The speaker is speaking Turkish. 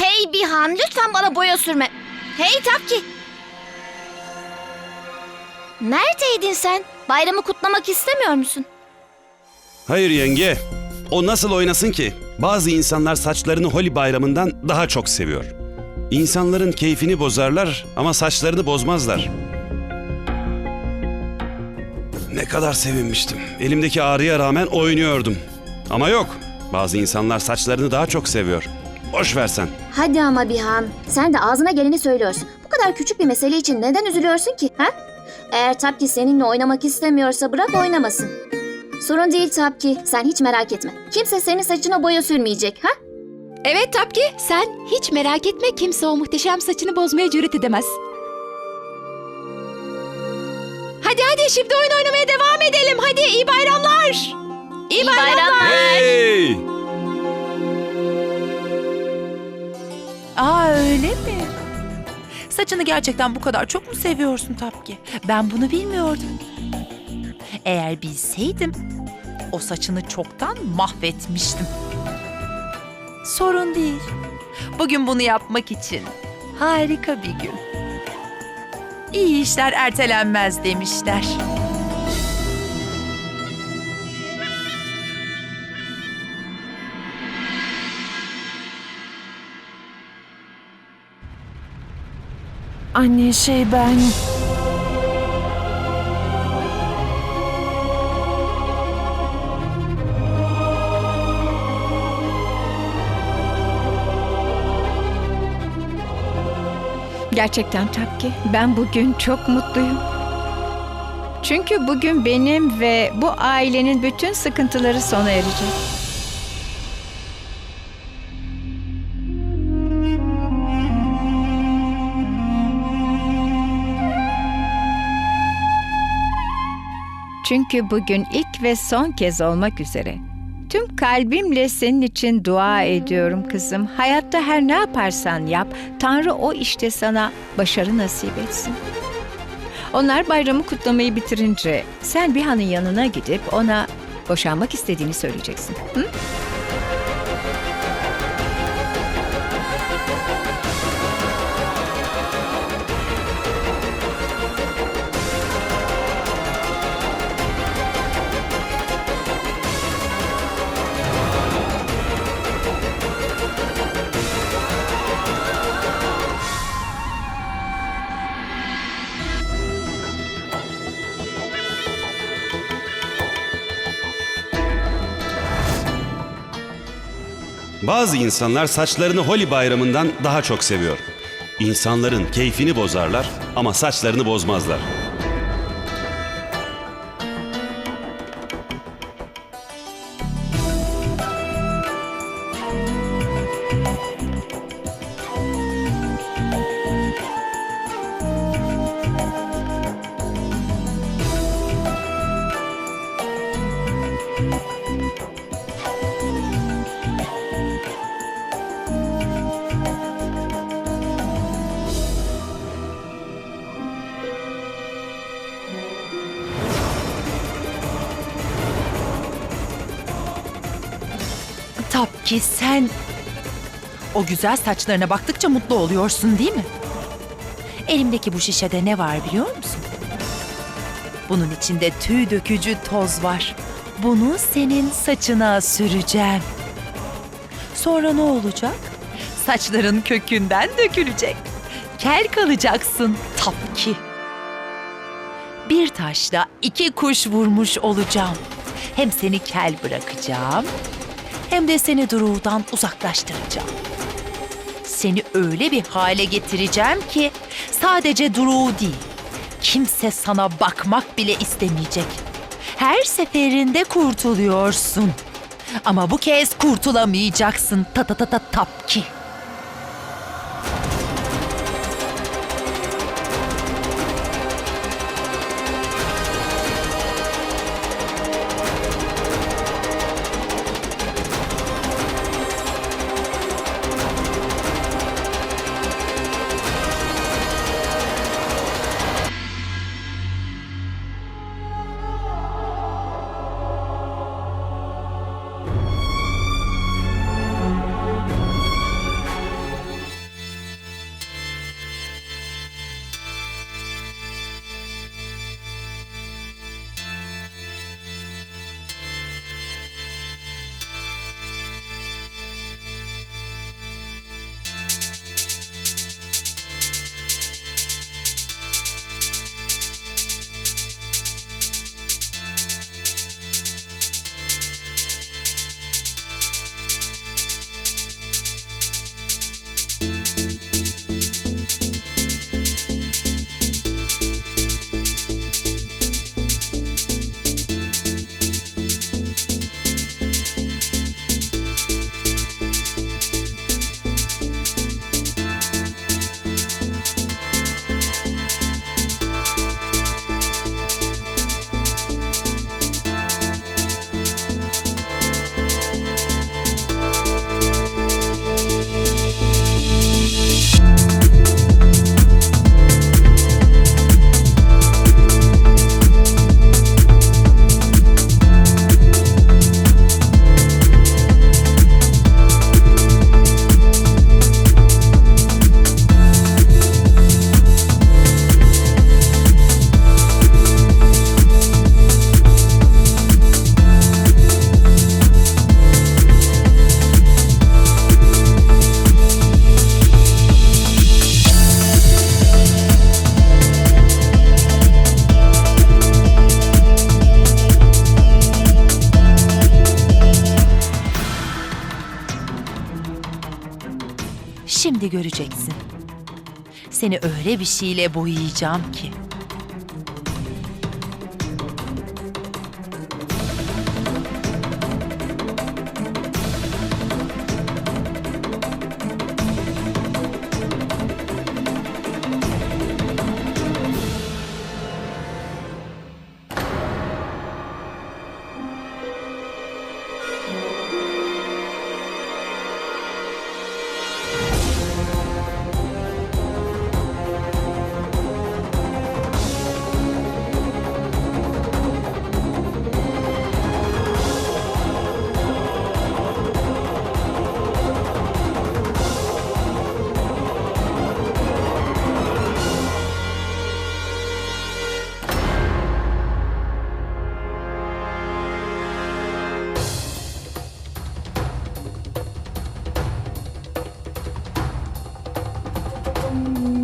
Hey Bihan lütfen bana boya sürme. Hey Tapki. Neredeydin sen? Bayramı kutlamak istemiyor musun? Hayır yenge. O nasıl oynasın ki? Bazı insanlar saçlarını Holi bayramından daha çok seviyor. İnsanların keyfini bozarlar ama saçlarını bozmazlar. Ne kadar sevinmiştim. Elimdeki ağrıya rağmen oynuyordum. Ama yok. Bazı insanlar saçlarını daha çok seviyor. Boş versen. Hadi ama Bihan. Sen de ağzına geleni söylüyorsun. Bu kadar küçük bir mesele için neden üzülüyorsun ki? Ha? Eğer Tapki seninle oynamak istemiyorsa bırak oynamasın. Sorun değil Tapki. Sen hiç merak etme. Kimse senin saçına boya sürmeyecek. Ha? Evet Tapki, sen hiç merak etme kimse o muhteşem saçını bozmaya cüret edemez. Hadi hadi şimdi oyun oynamaya devam edelim. Hadi iyi bayramlar. İyi, bayramlar. Hey! Aa öyle mi? Saçını gerçekten bu kadar çok mu seviyorsun Tapki? Ben bunu bilmiyordum. Eğer bilseydim o saçını çoktan mahvetmiştim. Sorun değil. Bugün bunu yapmak için harika bir gün. İyi işler ertelenmez demişler. Anne şey ben... Gerçekten Tapki, ben bugün çok mutluyum. Çünkü bugün benim ve bu ailenin bütün sıkıntıları sona erecek. Çünkü bugün ilk ve son kez olmak üzere. Tüm kalbimle senin için dua ediyorum kızım. Hayatta her ne yaparsan yap, Tanrı o işte sana başarı nasip etsin. Onlar bayramı kutlamayı bitirince sen bir hanın yanına gidip ona boşanmak istediğini söyleyeceksin. Hı? Bazı insanlar saçlarını Holi bayramından daha çok seviyor. İnsanların keyfini bozarlar ama saçlarını bozmazlar. Tapki sen o güzel saçlarına baktıkça mutlu oluyorsun değil mi? Elimdeki bu şişede ne var biliyor musun? Bunun içinde tüy dökücü toz var. Bunu senin saçına süreceğim. Sonra ne olacak? Saçların kökünden dökülecek. Kel kalacaksın Tapki. Bir taşla iki kuş vurmuş olacağım. Hem seni kel bırakacağım hem de seni Duru'dan uzaklaştıracağım. Seni öyle bir hale getireceğim ki sadece Duru değil, kimse sana bakmak bile istemeyecek. Her seferinde kurtuluyorsun. Ama bu kez kurtulamayacaksın ta ta ta ta tapki. Şimdi göreceksin. Seni öyle bir şeyle boyayacağım ki. you.